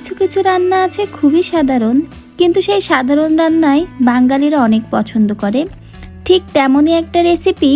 কিছু কিছু রান্না আছে খুবই সাধারণ, কিন্তু সেই সাধারণ রান্নাই বাঙালিরা অনেক পছন্দ করে। ঠিক তেমনই একটা রেসিপি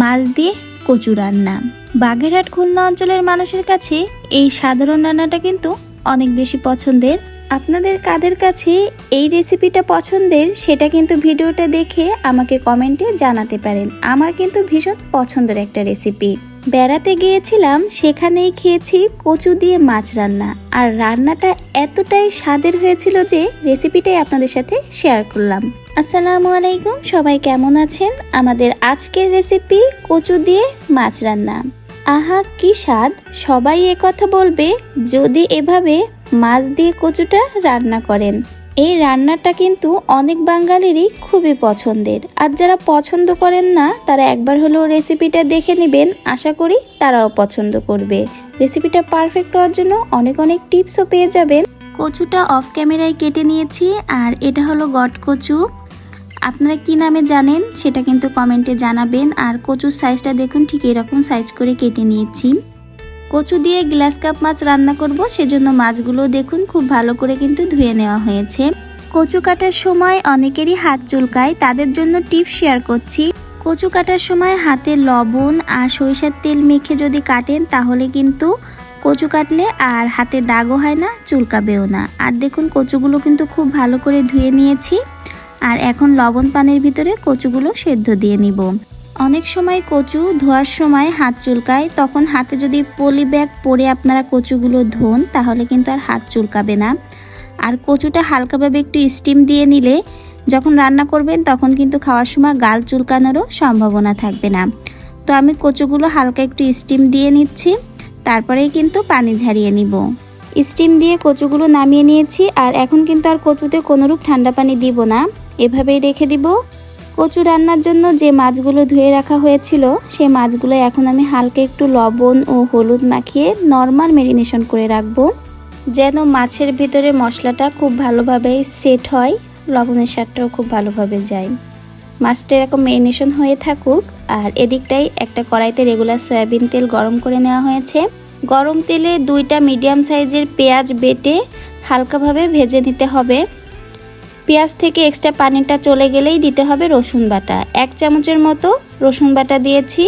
মাছ দিয়ে কচু রান্না। বাগেরহাট, খুলনা অঞ্চলের মানুষের কাছে এই সাধারণ রান্নাটা কিন্তু অনেক বেশি পছন্দের। আপনাদের কাদের কাছে এই রেসিপিটা পছন্দের সেটা কিন্তু ভিডিওটা দেখে আমাকে কমেন্টে জানাতে পারেন। আমার কিন্তু ভীষণ পছন্দের একটা রেসিপি বেড়াতে গিয়েছিলাম, সেখানেই খেয়েছি কচু দিয়ে মাছ রান্না। আর রান্নাটা এতটাই স্বাদের হয়েছিল যে রেসিপিটাই আপনাদের সাথে শেয়ার করলাম। আসসালামু আলাইকুম, সবাই কেমন আছেন? আমাদের আজকের রেসিপি কচু দিয়ে মাছ রান্না। আহা, কি স্বাদ! সবাই কথা বলবে যদি এভাবে মাছ দিয়ে কচুটা রান্না করেন। এই রান্নাটা কিন্তু অনেক বাঙালিরই খুবই পছন্দের। আর যারা পছন্দ করেন না, তারা একবার হলেও রেসিপিটা দেখে নেবেন। আশা করি তারাও পছন্দ করবে। রেসিপিটা পারফেক্ট হওয়ার জন্য অনেক অনেক টিপসও পেয়ে যাবেন। কচুটা অফ ক্যামেরায় কেটে নিয়েছি, আর এটা হলো গট কচু। আপনারা কি নামে জানেন, সেটা কিন্তু কমেন্টে জানাবেন। আর কচুর সাইজটা দেখুন, ঠিক এরকম সাইজ করে কেটে নিয়েছি। কচু দিয়ে গ্লাস কাপ মাছ রান্না করব, সেজন্য মাছগুলো দেখুন খুব ভালো করে কিন্তু ধুয়ে নেওয়া হয়েছে। কচু কাটার সময় অনেকেরই হাত চুলকায়, তাদের জন্য টিপস শেয়ার করছি। কচু কাটার সময় হাতে লবণ আর সরিষার তেল মেখে যদি কাটেন, তাহলে কিন্তু কচু কাটলে আর হাতে দাগও হয় না, চুলকাবেও না। আর দেখুন, কচুগুলো কিন্তু খুব ভালো করে ধুয়ে নিয়েছি। আর এখন লবণ পানির ভিতরে কচুগুলো সেদ্ধ দিয়ে নিব। অনেক সময় কচু ধোয়ার সময় হাত চুলকায়, তখন হাতে যদি পলি ব্যাগ পরে আপনারা কচুগুলো ধোন, তাহলে কিন্তু আর হাত চুলকাবে না। আর কচুটা হালকাভাবে একটু স্টিম দিয়ে নিলে যখন রান্না করবেন, তখন কিন্তু খাওয়ার সময় গাল চুলকানোরও সম্ভাবনা থাকবে না। তো আমি কচুগুলো হালকা একটু স্টিম দিয়ে নিচ্ছি, তারপরেই কিন্তু পানি ঝারিয়ে নিব। স্টিম দিয়ে কচুগুলো নামিয়ে নিয়েছি, আর এখন কিন্তু আর কচুতে কোনোরূপ ঠান্ডা পানি দিব না। এভাবেই রেখে দিব। কচু রান্নার জন্য যে মাছগুলো ধুয়ে রাখা হয়েছিল সেই মাছগুলো এখন আমি হালকা একটু লবণ ও হলুদ মাখিয়ে নর্মাল মেরিনেশন করে রাখব। যেন মাছের ভিতরে মশলাটা খুব ভালোভাবে সেট হয়, লবণের স্বাদটাও খুব ভালোভাবে যায়। মাছটা এরকম মেরিনেশন হয়ে থাকুক, আর এদিকটাই একটা কড়াইতে রেগুলার সয়াবিন তেল গরম করে নেওয়া হয়েছে। গরম তেলে দুইটা মিডিয়াম সাইজের পেঁয়াজ বেটে হালকাভাবে ভেজে নিতে হবে। পেঁয়াজ থেকে এক্সট্রা পানিটা চলে গেলেই দিতে হবে রসুন বাটা। এক চামচের মতো রসুন বাটা দিয়েছি।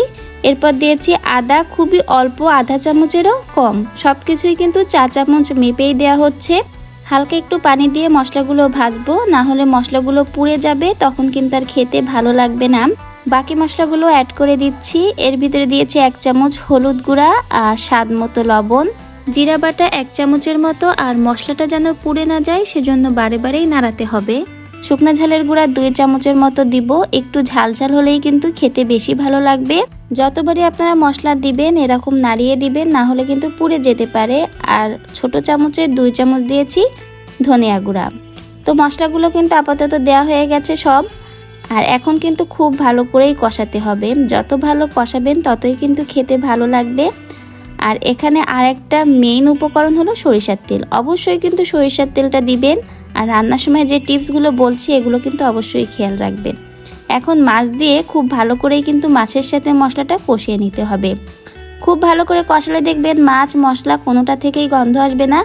এরপর দিয়েছি আদা, খুবই অল্প আধা চামচেরও কম। সব কিছুই কিন্তু চা চামচ মেপেই দেওয়া হচ্ছে। হালকা একটু পানি দিয়ে মশলাগুলো ভাজবো, না হলে মশলাগুলো পুড়ে যাবে, তখন কিন্তু আর খেতে ভালো লাগবে না। বাকি মশলাগুলো অ্যাড করে দিচ্ছি। এর ভিতরে দিয়েছি এক চামচ হলুদ গুঁড়া আর স্বাদ মতো লবণ। জিরা বাটা এক চামচের মতো আর মশলাটা যেন পুড়ে না যায়, সেজন্য বারে বারেই নাড়াতে হবে। শুকনা ঝালের গুঁড়া দুই চামচের মতো দিব। একটু ঝাল ঝাল হলেই কিন্তু খেতে বেশি ভালো লাগবে। যতবারই আপনারা মশলা দিবেন, এরকম নাড়িয়ে দিবেন, না হলে কিন্তু পুড়ে যেতে পারে। আর ছোট চামচের দুই চামচ দিয়েছি ধনিয়া গুঁড়া। তো মশলাগুলো কিন্তু আপাতত দেওয়া হয়ে গেছে সব। আর এখন কিন্তু খুব ভালো করেই কষাতে হবে। যত ভালো কষাবেন, ততই কিন্তু খেতে ভালো লাগবে। আর এখানে আর একটা মেইন উপকরণ হলো সরিষার তেল। অবশ্যই কিন্তু সরিষার তেলটা দিবেন আর রান্নার সময় যে টিপসগুলো বলছি, এগুলো কিন্তু অবশ্যই খেয়াল রাখবেন। এখন মাছ দিয়ে খুব ভালো করেই কিন্তু মাছের সাথে মশলাটা কষিয়ে নিতে হবে। খুব ভালো করে কষালে দেখবেন মাছ, মশলা কোনোটা থেকেই গন্ধ আসবে না।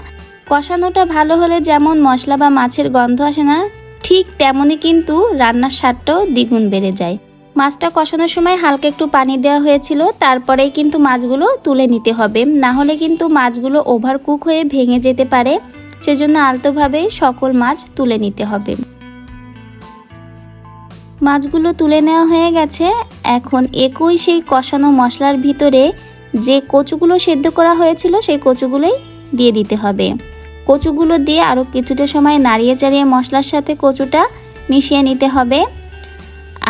কষানোটা ভালো হলে যেমন মশলা বা মাছের গন্ধ আসে না, ঠিক তেমনই কিন্তু রান্নার স্বাদটাও দ্বিগুণ বেড়ে যায়। মাছটা কষানোর সময় হালকা একটু পানি দেওয়া হয়েছিল, তারপরেই কিন্তু মাছগুলো তুলে নিতে হবে। না হলে কিন্তু মাছগুলো ওভার কুক হয়ে ভেঙে যেতে পারে, সেজন্য আলতোভাবে সকল মাছ তুলে নিতে হবে। মাছগুলো তুলে নেওয়া হয়ে গেছে। এখন একই সেই কষানো মশলার ভিতরে যে কচুগুলো সেদ্ধ করা হয়েছিল, সেই কচুগুলোই দিয়ে দিতে হবে। কচুগুলো দিয়ে আরও কিছুটা সময় নাড়িয়ে চাড়িয়ে মশলার সাথে কচুটা মিশিয়ে নিতে হবে।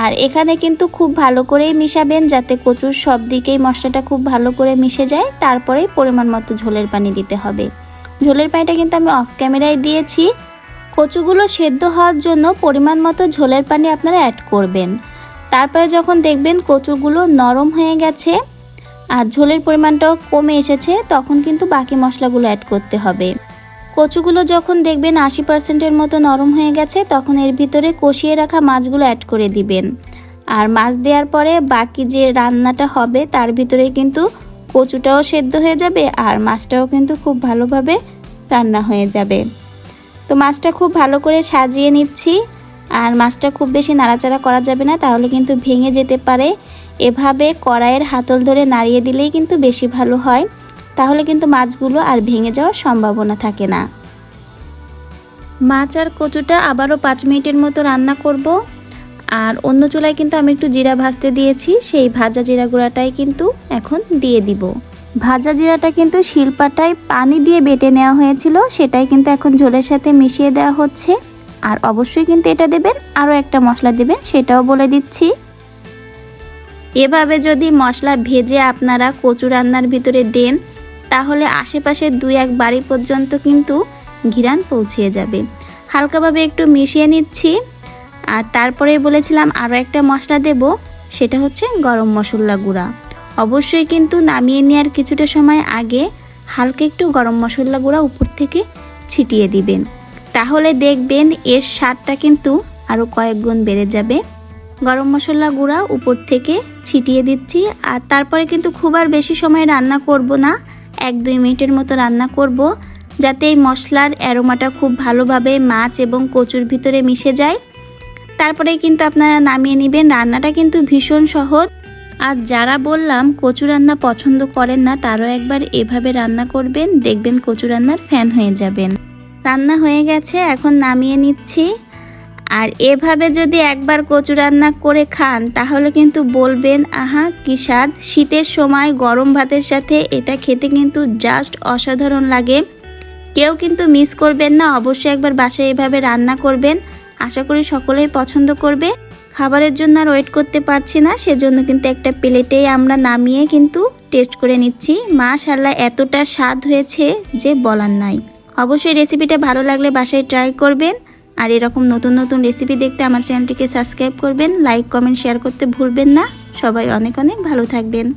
আর এখানে কিন্তু খুব ভালো করেই মিশাবেন যাতে কচুর সব দিকেই মশলাটা খুব ভালো করে মিশে যায়। তারপরেই পরিমাণ মতো ঝোলের পানি দিতে হবে। ঝোলের পানিটা কিন্তু আমি অফ ক্যামেরায় দিয়েছি। কচুগুলো সেদ্ধ হওয়ার জন্য পরিমাণ মতো ঝোলের পানি আপনারা অ্যাড করবেন। তারপরে যখন দেখবেন কচুগুলো নরম হয়ে গেছে আর ঝোলের পরিমাণটাও কমে এসেছে, তখন কিন্তু বাকি মশলাগুলো অ্যাড করতে হবে। কচুগুলো যখন দেখবেন আশি পার্সেন্টের মতো নরম হয়ে গেছে, তখন এর ভিতরে কষিয়ে রাখা মাছগুলো অ্যাড করে দিবেন। আর মাছ দেওয়ার পরে বাকি যে রান্নাটা হবে, তার ভিতরে কিন্তু কচুটাও সেদ্ধ হয়ে যাবে আর মাছটাও কিন্তু খুব ভালোভাবে রান্না হয়ে যাবে। তো মাছটা খুব ভালো করে সাজিয়ে নিচ্ছি। আর মাছটা খুব বেশি নাড়াচাড়া করা যাবে না, তাহলে কিন্তু ভেঙে যেতে পারে। এভাবে কড়াইয়ের হাতল ধরে নাড়িয়ে দিলেই কিন্তু বেশি ভালো হয়। তাহলে কিন্তু মাছগুলো আর ভেঙে যাওয়ার সম্ভাবনা থাকে না। মাছ আর কচুটা আবারও পাঁচ মিনিটের মতো রান্না করব। আর অন্য চুলায় কিন্তু আমি একটু জিরা ভাজতে দিয়েছি, সেই ভাজা জিরা গুঁড়াটাই কিন্তু এখন দিয়ে দিব। ভাজা জিরাটা কিন্তু শিলপাটায় পানি দিয়ে বেটে নেওয়া হয়েছিল, সেটাই কিন্তু এখন ঝোলের সাথে মিশিয়ে দেওয়া হচ্ছে। আর অবশ্যই কিন্তু এটা দেবেন, আরও একটা মশলা দেবেন, সেটাও বলে দিচ্ছি। এভাবে যদি মশলা ভেজে আপনারা কচু রান্নার ভিতরে দেন তাহলে আশেপাশের দুই এক বাড়ি পর্যন্ত কিন্তু ঘিরান পৌঁছিয়ে যাবে। হালকাভাবে একটু মিশিয়ে নিচ্ছি। আর তারপরে বলেছিলাম আরও একটা মশলা দেব, সেটা হচ্ছে গরম মশলা গুঁড়া। অবশ্যই কিন্তু নামিয়ে নেওয়ার কিছুটা সময় আগে হালকা একটু গরম মশলা গুঁড়া উপর থেকে ছিটিয়ে দিবেন। তাহলে দেখবেন এর স্বাদটা কিন্তু আরও কয়েক গুণ বেড়ে যাবে। গরম মশলা গুঁড়া উপর থেকে ছিটিয়ে দিচ্ছি। আর তারপরে কিন্তু খুব আর বেশি সময় রান্না করব না। এক দুই মিনিটের মতো রান্না করব, যাতে এই মশলার অ্যারোমাটা খুব ভালোভাবে মাছ এবং কচুর ভিতরে মিশে যায়। তারপরে কিন্তু আপনারা নামিয়ে নেবেন। রান্নাটা কিন্তু ভীষণ সহজ। আর যারা বললাম কচু রান্না পছন্দ করেন না, তারও একবার এভাবে রান্না করবেন। দেখবেন কচু রান্নার ফ্যান হয়ে যাবেন। রান্না হয়ে গেছে, এখন নামিয়ে নিচ্ছি। আর এভাবে যদি একবার কচু রান্না করে খান, তাহলে কিন্তু বলবেন, আহা, কি স্বাদ। শীতের সময় গরম ভাতের সাথে এটা খেতে কিন্তু জাস্ট অসাধারণ লাগে। কেউ কিন্তু মিস করবেন না, অবশ্যই একবার বাসায় এভাবে রান্না করবেন। আশা করি সকলেই পছন্দ করবে। খাবারের জন্য আর ওয়েট করতে পারছি না, সেজন্য কিন্তু একটা প্লেটেই আমরা নামিয়ে কিন্তু টেস্ট করে নিচ্ছি। মা মাশাল্লাহ এতটা স্বাদ হয়েছে যে বলার নাই। অবশ্যই রেসিপিটা ভালো লাগলে বাসায় ট্রাই করবেন। আর এরকম নতুন নতুন রেসিপি দেখতে আমার চ্যানেলটিকে সাবস্ক্রাইব করবেন লাইক কমেন্ট শেয়ার করতে ভুলবেন না। সবাই অনেক অনেক ভালো থাকবেন।